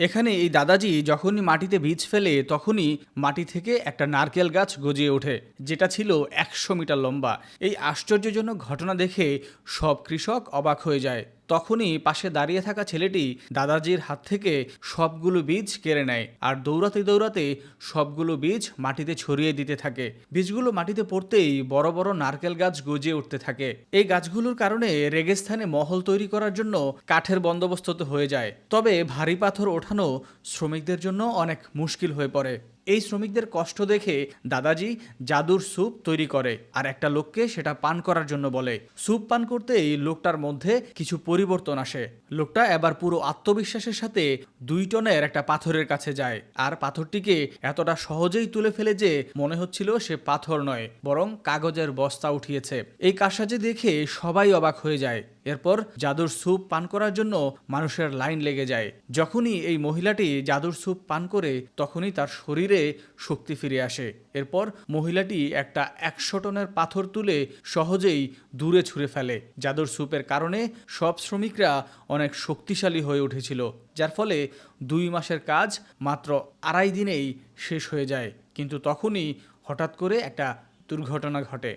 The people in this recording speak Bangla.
এখানে এই দাদাজি যখনই মাটিতে বীজ ফেলে, তখনই মাটি থেকে একটা নারকেল গাছ গজিয়ে ওঠে, যেটা ছিল একশো মিটার লম্বা। এই আশ্চর্যজনক ঘটনা দেখে সব কৃষক অবাক হয়ে যায়। তখনই পাশে দাঁড়িয়ে থাকা ছেলেটি দাদাজির হাত থেকে সবগুলো বীজ কেড়ে নেয় আর দৌড়াতে দৌড়াতে সবগুলো বীজ মাটিতে ছড়িয়ে দিতে থাকে। বীজগুলো মাটিতে পড়তেই বড় বড় নারকেল গাছ গজিয়ে উঠতে থাকে। এই গাছগুলোর কারণে রেগিস্থানে মহল তৈরি করার জন্য কাঠের বন্দোবস্ত তো হয়ে যায়। তবে ভারী পাথর ওঠানো শ্রমিকদের জন্য অনেক মুশকিল হয়ে পড়ে। এই শ্রমিকদের কষ্ট দেখে দাদাজি জাদুর স্যুপ তৈরি করে আর একটা লোককে সেটা পান করার জন্য বলে। স্যুপ পান করতেই লোকটার মধ্যে কিছু পরিবর্তন আসে। লোকটা এবার পুরো আত্মবিশ্বাসের সাথে দুই টনের একটা পাথরের কাছে যায় আর পাথরটিকে এতটা সহজেই তুলে ফেলে যে মনে হচ্ছিল সে পাথর নয়, বরং কাগজের বস্তা উঠিয়েছে। এই কারসাজি দেখে সবাই অবাক হয়ে যায়। এরপর জাদুর স্যুপ পান করার জন্য মানুষের লাইন লেগে যায়। যখনই এই মহিলাটি জাদুর স্যুপ পান করে, তখনই তার শরীরে শক্তি ফিরে আসে। এরপর মহিলাটি একটা একশো টনের পাথর তুলে সহজেই দূরে ছুঁড়ে ফেলে। জাদুর স্যুপের কারণে সব শ্রমিকরা অনেক শক্তিশালী হয়ে উঠেছিল, যার ফলে দুই মাসের কাজ মাত্র আড়াই দিনেই শেষ হয়ে যায়। কিন্তু তখনই হঠাৎ করে একটা দুর্ঘটনা ঘটে।